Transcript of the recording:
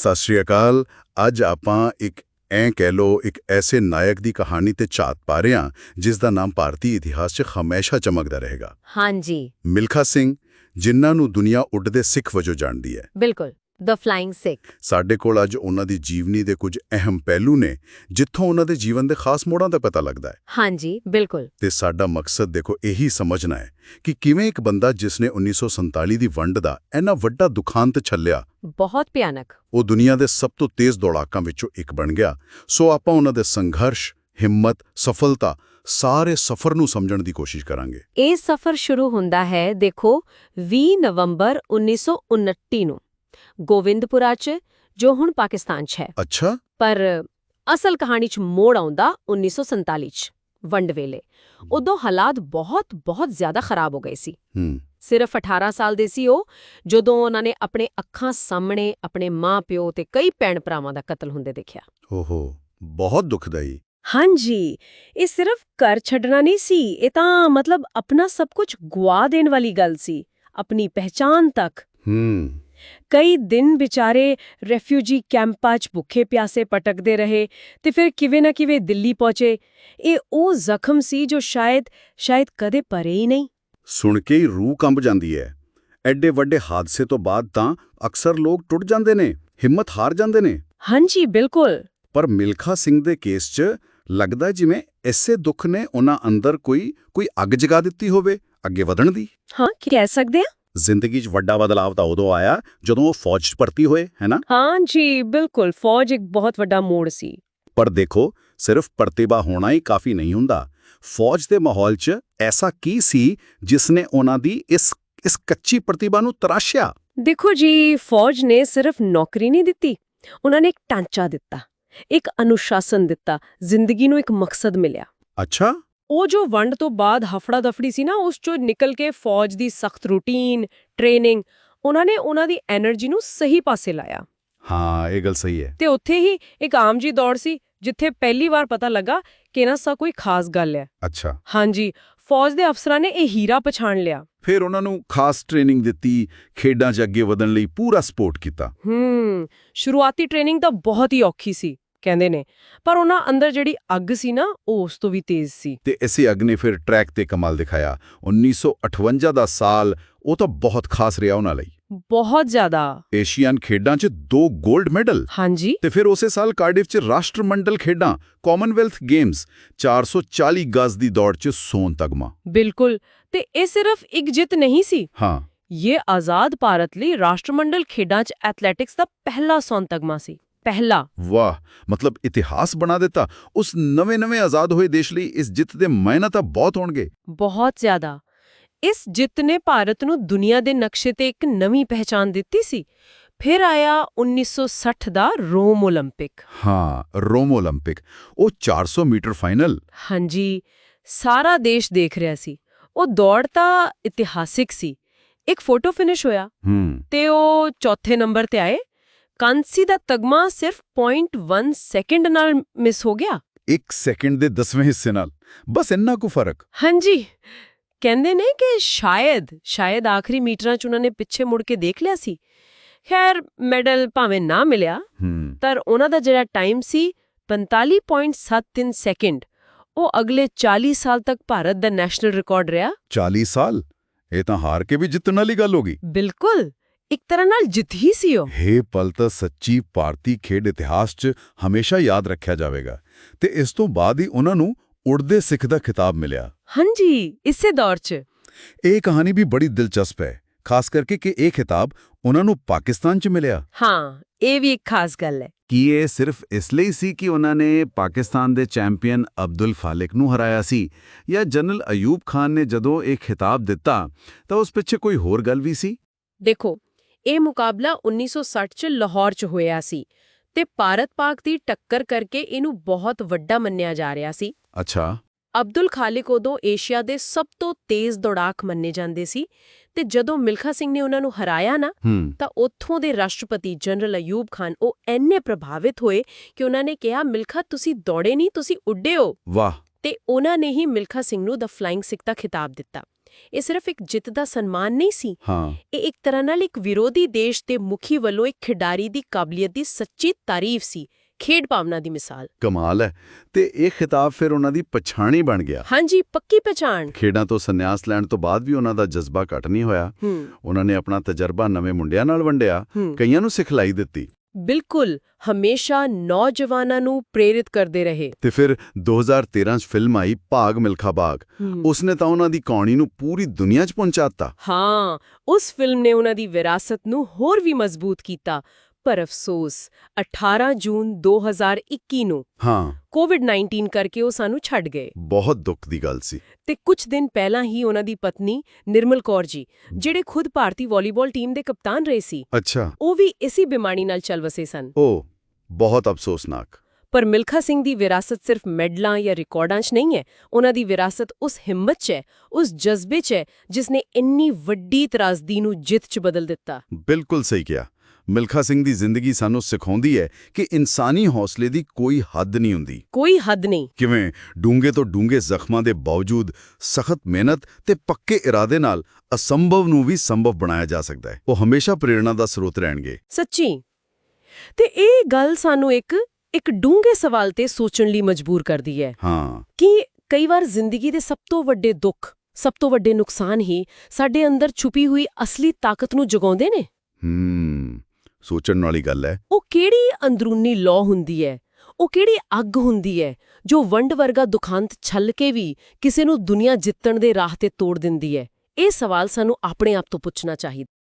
ਸਤਿ ਸ਼੍ਰੀ ਅਕਾਲ। ਅੱਜ ਆਪਾਂ ਇੱਕ ਐਂ ਕਹਿ ਲੋ ਇੱਕ ਐਸੇ ਨਾਇਕ ਦੀ ਕਹਾਣੀ ਤੇ ਝਾਤ ਪਾ ਰਹੇ ਹਾਂ ਜਿਸ ਦਾ ਨਾਮ ਭਾਰਤੀ ਇਤਿਹਾਸ 'ਚ ਹਮੇਸ਼ਾ ਚਮਕਦਾ ਰਹੇਗਾ। ਹਾਂਜੀ। ਮਿਲਖਾ ਸਿੰਘ ਜਿਨ੍ਹਾਂ ਨੂੰ ਦੁਨੀਆ ਉੱਡਦੇ ਸਿੱਖ ਵਜੋਂ ਜਾਣਦੀ ਹੈ। ਬਿਲਕੁਲ। ਦ ਫਲਾਈਂਗ ਸਿੱਖ ਸਾਡੇ ਕੋਲ ਅੱਜ ਉਹਨਾਂ ਦੀ ਜੀਵਨੀ ਦੇ ਕੁਝ ਅਹਿਮ ਪਹਿਲੂ ਨੇ ਜਿੱਥੋਂ ਉਹਨਾਂ ਦੇ ਜੀਵਨ ਦੇ ਖਾਸ ਮੋੜਾਂ ਦਾ ਪਤਾ ਲੱਗਦਾ ਹੈ। ਹਾਂਜੀ ਬਿਲਕੁਲ। ਤੇ ਸਾਡਾ ਮਕਸਦ ਦੇਖੋ ਇਹੀ ਸਮਝਣਾ ਹੈ ਕਿ ਕਿਵੇਂ ਇੱਕ ਬੰਦਾ ਜਿਸ ਨੇ 1947 ਦੀ ਵੰਡ ਦਾ ਇੰਨਾ ਵੱਡਾ ਦੁਖਾਂਤ ਛੱਲਿਆ ਬਹੁਤ ਭਿਆਨਕ। ਉਹ ਦੁਨੀਆ ਦੇ ਸਭ ਤੋਂ ਤੇਜ਼ ਦੌੜਾਕਾਂ ਵਿੱਚੋਂ ਇੱਕ ਬਣ ਗਿਆ। ਸੋ ਆਪਾਂ ਉਹਨਾਂ ਦੇ ਸੰਘਰਸ਼ ਹਿੰਮਤ ਸਫਲਤਾ ਸਾਰੇ ਸਫ਼ਰ ਨੂੰ ਸਮਝਣ ਦੀ ਕੋਸ਼ਿਸ਼ ਕਰਾਂਗੇ। ਇਹ ਸਫ਼ਰ ਸ਼ੁਰੂ ਹੁੰਦਾ ਹੈ ਦੇਖੋ 20 ਨਵੰਬਰ 1929 ਨੂੰ। ਗੋਵਿੰਦਪੁਰਾ 'ਚ ਜੋ ਹੁਣ ਪਾਕਿਸਤਾਨ 'ਚ ਹੈ। ਅੱਛਾ। ਪਰ ਅਸਲ ਕਹਾਣੀ 'ਚ ਮੋੜ ਆਉਂਦਾ 1947 'ਚ ਵੰਡ ਵੇਲੇ। ਉਦੋਂ ਹਾਲਾਤ ਬਹੁਤ ਬਹੁਤ ਜ਼ਿਆਦਾ ਖਰਾਬ ਹੋ ਗਏ ਸੀ। ਸਿਰਫ 18 ਸਾਲ ਦੇ ਸੀ ਉਹ ਜਦੋਂ ਉਹਨਾਂ ਨੇ ਆਪਣੇ ਅੱਖਾਂ ਸਾਹਮਣੇ ਆਪਣੇ ਮਾਂ-ਪਿਓ ਤੇ ਕਈ ਭੈਣ ਭਰਾਵਾਂ ਦਾ ਕਤਲ ਹੁੰਦੇ ਦੇਖਿਆ। ਓਹੋ ਬਹੁਤ ਦੁਖਦਾਈ। ਹਾਂਜੀ ਇਹ ਸਿਰਫ ਘਰ ਛੱਡਣਾ ਨਹੀਂ ਸੀ ਇਹ ਤਾਂ ਮਤਲਬ ਆਪਣਾ ਸਭ ਕੁਝ ਗਵਾ ਦੇਣ ਵਾਲੀ ਗੱਲ ਸੀ ਆਪਣੀ ਪਹਿਚਾਨ ਤੱਕ। ਹੂੰ। ਕਈ ਦਿਨ ਵਿਚਾਰੇ ਰੈਫਿਊਜੀ ਕੈਂਪਾਂ 'ਚ ਭੁੱਖੇ ਪਿਆਸੇ ਪਟਕਦੇ ਰਹੇ ਤੇ ਫਿਰ ਕਿਵੇਂ ਨਾ ਕਿਵੇਂ ਦਿੱਲੀ ਪਹੁੰਚੇ। ਇਹ ਉਹ ਜ਼ਖਮ ਸੀ ਜੋ ਸ਼ਾਇਦ ਸ਼ਾਇਦ ਕਦੇ ਪਰੇ ਹੀ ਨਹੀਂ। ਸੁਣ ਕੇ ਹੀ ਰੂਹ ਕੰਬ ਜਾਂਦੀ ਹੈ ਐਡੇ ਵੱਡੇ ਹਾਦਸੇ ਤੋਂ ਬਾਅਦ ਤਾਂ ਅਕਸਰ ਲੋਕ ਟੁੱਟ ਜਾਂਦੇ ਨੇ ਹਿੰਮਤ ਹਾਰ ਜਾਂਦੇ ਨੇ। ਹਾਂਜੀ ਬਿਲਕੁਲ। ਪਰ ਮਿਲਖਾ ਸਿੰਘ ਦੇ ਕੇਸ 'ਚ ਲੱਗਦਾ ਜਿਵੇਂ ਐਸੇ ਦੁੱਖ ਨੇ ਉਹਨਾਂ ਅੰਦਰ ਕੋਈ ਕੋਈ ਅੱਗ ਜਗਾ ਦਿੱਤੀ ਹੋਵੇ ਅੱਗੇ ਵਧਣ ਦੀ। ਹਾਂ ਕੀ ਕਹਿ ਸਕਦੇ ਆ? ਜ਼ਿੰਦਗੀ 'ਚ ਵੱਡਾ ਬਦਲਾਅ ਤਾਂ ਉਦੋਂ ਆਇਆ ਜਦੋਂ ਉਹ ਫੌਜ 'ਚ ਭਰਤੀ ਹੋਏ ਹੈਨਾ ਹਾਂਜੀ ਬਿਲਕੁਲ। ਫੌਜ ਇੱਕ ਬਹੁਤ ਵੱਡਾ ਮੋੜ ਸੀ। ਪਰ ਦੇਖੋ ਸਿਰਫ ਪ੍ਰਤਿਭਾ ਹੋਣਾ ਹੀ ਕਾਫੀ ਨਹੀਂ ਹੁੰਦਾ। ਫੌਜ ਦੇ ਮਾਹੌਲ 'ਚ ਐਸਾ ਕੀ ਸੀ ਜਿਸ ਨੇ ਉਹਨਾਂ ਦੀ ਇਸ ਇਸ ਕੱਚੀ ਪ੍ਰਤਿਭਾ ਨੂੰ ਤਰਾਸ਼ਿਆ? ਦੇਖੋ ਜੀ ਫੌਜ ਨੇ ਸਿਰਫ ਨੌਕਰੀ ਨਹੀਂ ਦਿੱਤੀ। ਉਹਨਾਂ ਨੇ ਇੱਕ ਟਾਂਚਾ ਦਿੱਤਾ ਇੱਕ ਅਨੁਸ਼ਾਸਨ ਦਿੱਤਾ ਜ਼ਿੰਦਗੀ ਨੂੰ ਇੱਕ ਮਕਸਦ ਮਿਲਿਆ। ਅੱਛਾ। ਉਹ ਜੋ ਵੰਡ ਤੋਂ ਬਾਅਦ ਹਫੜਾ ਦਫੜੀ ਸੀ ਨਾ ਉਸ ਚੋਂ ਨਿਕਲ ਕੇ ਫੌਜ ਦੀ ਸਖਤ ਰੂਟੀਨ ਟ੍ਰੇਨਿੰਗ ਉਹਨਾਂ ਨੇ ਉਹਨਾਂ ਦੀ એનર્ਜੀ ਨੂੰ ਸਹੀ ਪਾਸੇ ਲਾਇਆ। ਹਾਂ ਇਹ ਗੱਲ ਸਹੀ ਹੈ। ਤੇ ਉੱਥੇ ਹੀ ਇੱਕ ਆਮ ਜੀ ਦੌੜ ਸੀ ਜਿੱਥੇ ਪਹਿਲੀ ਵਾਰ ਪਤਾ ਲੱਗਾ ਕਿ ਨਾ ਸਾ ਕੋਈ ਖਾਸ ਗੱਲ ਹੈ। ਅੱਛਾ। ਹਾਂਜੀ ਫੌਜ ਦੇ ਅਫਸਰਾਂ ਨੇ ਇਹ ਹੀਰਾ ਪਛਾਣ ਲਿਆ। ਫਿਰ ਉਹਨਾਂ ਨੂੰ ਖਾਸ ਟ੍ਰੇਨਿੰਗ ਦਿੱਤੀ ਖੇਡਾਂ 'ਚ ਅੱਗੇ ਵਧਣ ਲਈ ਪੂਰਾ ਸਪੋਰਟ ਕੀਤਾ। ਹੂੰ ਸ਼ੁਰੂਆਤੀ ਟ੍ਰੇਨਿੰਗ ਤਾਂ ਬਹੁਤ ਹੀ ਔਖੀ ਸੀ। ਕਹਿੰਦੇ ਨੇ। ਪਰ ਉਹਨਾਂ ਅੰਦਰ ਜਿਹੜੀ ਅੱਗ ਸੀ ਨਾ ਉਹ ਉਸ ਤੋਂ ਵੀ ਤੇਜ਼ ਸੀ। ਤੇ ਇਸੇ ਅੱਗ ਨੇ ਫਿਰ ਟਰੈਕ ਤੇ ਕਮਾਲ ਦਿਖਾਇਆ। 1958 ਦਾ ਸਾਲ ਉਹ ਤਾਂ ਬਹੁਤ ਖਾਸ ਰਿਹਾ ਉਹਨਾਂ ਲਈ। ਬਹੁਤ ਜ਼ਿਆਦਾ। ਏਸ਼ੀਅਨ ਖੇਡਾਂ 'ਚ ਦੋ 골ਡ ਮੈਡਲ। ਹਾਂਜੀ। ਤੇ ਫਿਰ ਉਸੇ ਸਾਲ ਕਾਰਡਿਫ 'ਚ ਰਾਸ਼ਟਰਮੰਡਲ ਖੇਡਾਂ ਕਾਮਨਵੈਲਥ ਗੇਮਸ 440 ਗਜ਼ ਦੀ ਦੌੜ 'ਚ ਸੋਨ ਤਗਮਾ। ਬਿਲਕੁਲ। ਤੇ ਇਹ ਸਿਰਫ ਇੱਕ ਜਿੱਤ ਨਹੀਂ ਸੀ। ਹਾਂ। ਇਹ ਆਜ਼ਾਦ ਭਾਰਤ ਲਈ ਰਾਸ਼ਟਰਮੰਡਲ ਖੇਡਾਂ 'ਚ ਐਥਲੈਟਿਕਸ ਦਾ ਪਹਿਲਾ ਸੋਨ ਤਗਮਾ ਸੀ। ਪਹਿਲਾ ਵਾਹ ਮਤਲਬ ਇਤਿਹਾਸ ਬਣਾ ਦਿੱਤਾ ਉਸ ਨਵੇਂ-ਨਵੇਂ ਆਜ਼ਾਦ ਹੋਏ ਦੇਸ਼ ਲਈ ਇਸ ਜਿੱਤ ਦੇ ਮਾਇਨਾ ਤਾਂ ਬਹੁਤ ਹੋਣਗੇ ਬਹੁਤ ਜ਼ਿਆਦਾ ਇਸ ਜਿੱਤ ਨੇ ਭਾਰਤ ਨੂੰ ਦੁਨੀਆ ਦੇ ਨਕਸ਼ੇ ਤੇ ਇੱਕ ਨਵੀਂ ਪਹਿਚਾਨ ਦਿੱਤੀ ਸੀ ਫਿਰ ਆਇਆ 1960 ਦਾ ਰੋਮ 올림픽 ਹਾਂ ਰੋਮ 올림픽 ਉਹ 400 ਮੀਟਰ ਫਾਈਨਲ ਹਾਂਜੀ ਸਾਰਾ ਦੇਸ਼ ਦੇਖ ਰਿਹਾ ਸੀ ਉਹ ਦੌੜ ਤਾਂ ਇਤਿਹਾਸਿਕ ਸੀ ਇੱਕ ਫੋਟੋ ਫਿਨਿਸ਼ ਹੋਇਆ ਹੂੰ ਤੇ ਉਹ ਚੌਥੇ ਨੰਬਰ ਤੇ ਆਏ ਕਾਂਸੀ ਦਾ ਤਗਮਾ ਸਿਰਫ 0.1 ਸੈਕਿੰਡ ਨਾਲ ਮਿਸ ਹੋ ਗਿਆ। 1 ਸੈਕਿੰਡ ਦੇ 10ਵੇਂ ਹਿੱਸੇ ਨਾਲ। ਬਸ ਇੰਨਾ ਕੁ ਫ਼ਰਕ। ਹਾਂਜੀ। ਕਹਿੰਦੇ ਨੇ ਕਿ ਸ਼ਾਇਦ ਸ਼ਾਇਦ ਆਖਰੀ ਮੀਟਰਾਂ 'ਚ ਉਹਨਾਂ ਨੇ ਪਿੱਛੇ ਮੁੜ ਕੇ ਦੇਖ ਲਿਆ ਸੀ। ਖੈਰ ਮੈਡਲ ਭਾਵੇਂ ਨਾ ਮਿਲਿਆ ਪਰ ਉਹਨਾਂ ਦਾ ਜਿਹੜਾ ਟਾਈਮ ਸੀ 45.73 ਸੈਕਿੰਡ ਉਹ ਅਗਲੇ 40 ਸਾਲ ਤੱਕ ਭਾਰਤ ਦਾ ਨੈਸ਼ਨਲ ਰਿਕਾਰਡ ਰਿਹਾ। 40 ਸਾਲ? ਇਹ ਤਾਂ ਹਾਰ ਕੇ ਵੀ ਜਿੱਤਣ ਵਾਲੀ ਗੱਲ ਹੋ ਗਈ। ਬਿਲਕੁਲ। ਇੱਕ ਤਰ੍ਹਾਂ ਨਾਲ ਜਿੱਤ ਹੀ ਸੀ ਉਹ। ਹੇ ਪਲ ਤਾਂ ਸੱਚੀ ਭਾਰਤੀ ਖੇਡ ਇਤਿਹਾਸ 'ਚ ਹਮੇਸ਼ਾ ਯਾਦ ਰੱਖਿਆ ਜਾਵੇਗਾ। ਤੇ ਇਸ ਤੋਂ ਬਾਅਦ ਹੀ ਉਹਨਾਂ ਨੂੰ ਉੜਦੇ ਸਿੱਖ ਦਾ ਖਿਤਾਬ ਮਿਲਿਆ। ਹਾਂਜੀ ਇਸੇ ਦੌਰ 'ਚ। ਇਹ ਕਹਾਣੀ ਵੀ ਬੜੀ ਦਿਲਚਸਪ ਹੈ ਖਾਸ ਕਰਕੇ ਕਿ ਇਹ ਖਿਤਾਬ ਉਹਨਾਂ ਨੂੰ ਪਾਕਿਸਤਾਨ 'ਚ ਮਿਲਿਆ। ਹਾਂ ਇਹ ਵੀ ਇੱਕ ਖਾਸ ਗੱਲ ਹੈ। ਕੀ ਇਹ ਸਿਰਫ ਇਸ ਲਈ ਸੀ ਕਿ ਉਹਨਾਂ ਨੇ ਪਾਕਿਸਤਾਨ ਦੇ ਚੈਂਪੀਅਨ ਅਬਦੁਲ ਖਾਲਿਕ ਨੂੰ ਹਰਾਇਆ ਸੀ ਜਾਂ ਜਨਰਲ ਅਯੂਬ ਖਾਨ ਨੇ ਜਦੋਂ ਇਹ ਖਿਤਾਬ ਦਿੱਤਾ ਤਾਂ ਉਸ ਪਿੱਛੇ ਕੋਈ ਹੋਰ ਗੱਲ ਵੀ ਸੀ? ਦੇਖੋ ਇਹ ਮੁਕਾਬਲਾ 1960 ਚ ਲਾਹੌਰ ਚ ਹੋਇਆ ਸੀ ਤੇ ਭਾਰਤ-ਪਾਕ ਦੀ ਟੱਕਰ ਕਰਕੇ ਇਹਨੂੰ ਬਹੁਤ ਵੱਡਾ ਮੰਨਿਆ ਜਾ ਰਿਹਾ ਸੀ। ਅੱਛਾ। ਅਬਦੁਲ ਖਾਲਿਕ ਉਦੋਂ ਏਸ਼ੀਆ ਦੇ ਸਭ ਤੋਂ ਤੇਜ਼ ਦੌੜਾਕ ਮੰਨੇ ਜਾਂਦੇ ਸੀ ਤੇ ਜਦੋਂ ਮਿਲਖਾ ਸਿੰਘ ਨੇ ਉਹਨਾਂ ਨੂੰ ਹਰਾਇਆ ਨਾ ਤਾਂ ਉੱਥੋਂ ਦੇ ਰਾਸ਼ਟਰਪਤੀ ਜਨਰਲ ਅਯੂਬ ਖਾਨ ਉਹ ਐਨੇ ਪ੍ਰਭਾਵਿਤ ਹੋਏ ਕਿ ਉਹਨਾਂ ਨੇ ਕਿਹਾ ਮਿਲਖਾ ਤੁਸੀਂ ਦੌੜੇ ਨਹੀਂ ਤੁਸੀਂ ਉੱਡੇ ਹੋ। ਵਾਹ। ਤੇ ਉਹਨਾਂ ਨੇ ਹੀ ਮਿਲਖਾ ਸਿੰਘ ਨੂੰ ਦਾ ਫਲਾਈਂਗ ਸਿੱਖ ਦਾ ਖਿਤਾਬ ਦਿੱਤਾ। ਇਹ ਸਿਰਫ ਇੱਕ ਜਿੱਤ ਦਾ ਸਨਮਾਨ ਨਹੀਂ ਸੀ। ਹਾਂ। ਇਹ ਇੱਕ ਤਰ੍ਹਾਂ ਨਾਲ ਇੱਕ ਵਿਰੋਧੀ ਦੇਸ਼ ਦੇ ਮੁਖੀ ਵੱਲੋਂ ਇੱਕ ਖਿਡਾਰੀ ਦੀ ਕਾਬਲੀਅਤ ਦੀ ਸੱਚੀ ਤਾਰੀਫ ਸੀ। ਖੇਡ ਭਾਵਨਾ ਦੀ ਮਿਸਾਲ। ਕਮਾਲ ਹੈ। ਤੇ ਇਹ ਖਿਤਾਬ ਫਿਰ ਉਹਨਾਂ ਦੀ ਪਛਾਣ ਹੀ ਬਣ ਗਿਆ। ਹਾਂਜੀ ਪੱਕੀ ਪਛਾਣ। ਖੇਡਾਂ ਤੋਂ ਸੰਨਿਆਸ ਲੈਣ ਤੋਂ ਬਾਅਦ ਵੀ ਉਹਨਾਂ ਦਾ ਜਜ਼ਬਾ ਘਟ ਨਹੀਂ ਹੋਇਆ। ਉਹਨਾਂ ਨੇ ਆਪਣਾ ਤਜਰਬਾ ਨਵੇਂ ਮੁੰਡਿਆਂ ਨਾਲ ਵੰਡਿਆ। ਕਈਆਂ ਨੂੰ ਸਿਖਲਾਈ ਦਿੱਤੀ। ਬਿਲਕੁਲ ਹਮੇਸ਼ਾ ਨੌਜਵਾਨਾਂ ਨੂੰ ਪ੍ਰੇਰਿਤ ਕਰਦੇ ਰਹੇ। ਤੇ ਫਿਰ 2013 ਚ ਫਿਲਮ ਆਈ ਭਾਗ ਮਿਲਖਾ ਬਾਗ। ਉਸਨੇ ਤਾਂ ਉਹਨਾਂ ਦੀ ਕਹਾਣੀ ਨੂੰ ਪੂਰੀ ਦੁਨੀਆ 'ਚ ਪਹੁੰਚਾਤਾ ਹਾਂ ਉਸ ਫਿਲਮ ਨੇ ਉਹਨਾਂ ਦੀ ਵਿਰਾਸਤ ਨੂੰ ਹੋਰ ਵੀ ਮਜ਼ਬੂਤ ਕੀਤਾ। ਪਰ ਅਫਸੋਸ 18 ਜੂਨ 2021 ਨੂੰ ਹਾਂ। ਕੋਵਿਡ-19 ਕਰਕੇ ਉਹ ਸਾਨੂੰ ਛੱਡ ਗਏ। ਬਹੁਤ ਦੁੱਖ ਦੀ ਗੱਲ ਸੀ। ਤੇ ਕੁਝ ਦਿਨ ਪਹਿਲਾਂ ਹੀ ਉਹਨਾਂ ਦੀ ਪਤਨੀ ਨਿਰਮਲ ਕੌਰ ਜੀ ਜਿਹੜੇ ਖੁਦ ਭਾਰਤੀ ਵਾਲੀਬਾਲ ਟੀਮ ਦੇ ਕਪਤਾਨ ਰਹੇ ਸੀ ਅੱਛਾ। ਉਹ ਵੀ ਇਸੇ ਬਿਮਾਰੀ ਨਾਲ ਚੱਲ ਵਸੇ ਸਨ। ਉਹ ਬਹੁਤ ਅਫਸੋਸਨਾਕ। ਪਰ ਮਿਲਖਾ ਸਿੰਘ ਦੀ ਵਿਰਾਸਤ ਸਿਰਫ ਮੈਡਲਾਂ ਜਾਂ ਰਿਕਾਰਡਾਂ 'ਚ ਨਹੀਂ ਹੈ ਉਹਨਾਂ ਦੀ ਵਿਰਾਸਤ ਉਸ ਹਿੰਮਤ 'ਚ ਹੈ ਉਸ ਜਜ਼ਬੇ 'ਚ ਹੈ ਜਿਸ ਨੇ ਇੰਨੀ ਵੱਡੀ ਤਰਾਜ਼ਦੀ ਨੂੰ ਜਿੱਤ 'ਚ ਬਦਲ ਦਿੱਤਾ। ਬਿਲਕੁਲ ਸਹੀ ਕਿਹਾ। ਮਿਲਖਾ ਸਿੰਘ ਦੀ ਜ਼ਿੰਦਗੀ ਸਾਨੂੰ ਸਿਖਾਉਂਦੀ ਹੈ ਕਿ ਇਨਸਾਨੀ ਹੌਸਲੇ ਦੀ ਕੋਈ ਹੱਦ ਨਹੀਂ ਹੁੰਦੀ। ਕੋਈ ਹੱਦ ਨਹੀਂ। ਕਿਵੇਂ? ਡੂੰਘੇ ਤੋਂ ਡੂੰਘੇ ਜ਼ਖਮਾਂ ਦੇ ਬਾਵਜੂਦ ਸਖਤ ਮਿਹਨਤ ਤੇ ਪੱਕੇ ਇਰਾਦੇ ਨਾਲ ਅਸੰਭਵ ਨੂੰ ਵੀ ਸੰਭਵ ਬਣਾਇਆ ਜਾ ਸਕਦਾ ਹੈ। ਉਹ ਹਮੇਸ਼ਾ ਪ੍ਰੇਰਣਾ ਦਾ ਸਰੋਤ ਰਹਿਣਗੇ। ਸੱਚੀ? ਤੇ ਇਹ ਗੱਲ ਸਾਨੂੰ ਇੱਕ ਇੱਕ ਡੂੰਘੇ ਸਵਾਲ ਤੇ ਸੋਚਣ ਲਈ ਮਜਬੂਰ ਕਰਦੀ ਹੈ। ਹਾਂ। ਕਿ ਕਈ ਵਾਰ ਜ਼ਿੰਦਗੀ ਦੇ ਸਭ ਤੋਂ ਵੱਡੇ ਦੁੱਖ ਸਭ ਤੋਂ ਵੱਡੇ ਨੁਕਸਾਨ ਹੀ ਸਾਡੇ ਅੰਦਰ ਛੁਪੀ ਹੋਈ ਅਸਲੀ ਤਾਕਤ ਨੂੰ ਜਗਾਉਂਦੇ ਨੇ। ਹੂੰ। ਸੋਚਣ ਵਾਲੀ ਗੱਲ ਹੈ। ਉਹ ਕਿਹੜੀ ਅੰਦਰੂਨੀ ਲੌ ਹੁੰਦੀ ਹੈ? ਉਹ ਕਿਹੜੀ ਅੱਗ ਹੁੰਦੀ ਹੈ ਜੋ ਵੰਡ ਵਰਗਾ ਦੁਖਾਂਤ ਛੱਲ ਕੇ ਵੀ ਕਿਸੇ ਨੂੰ ਦੁਨੀਆ ਜਿੱਤਣ ਦੇ ਰਾਹ ਤੇ ਤੋੜ ਦਿੰਦੀ ਹੈ? ਇਹ ਸਵਾਲ ਸਾਨੂੰ ਆਪਣੇ ਆਪ ਤੋਂ ਪੁੱਛਣਾ ਚਾਹੀਦਾ।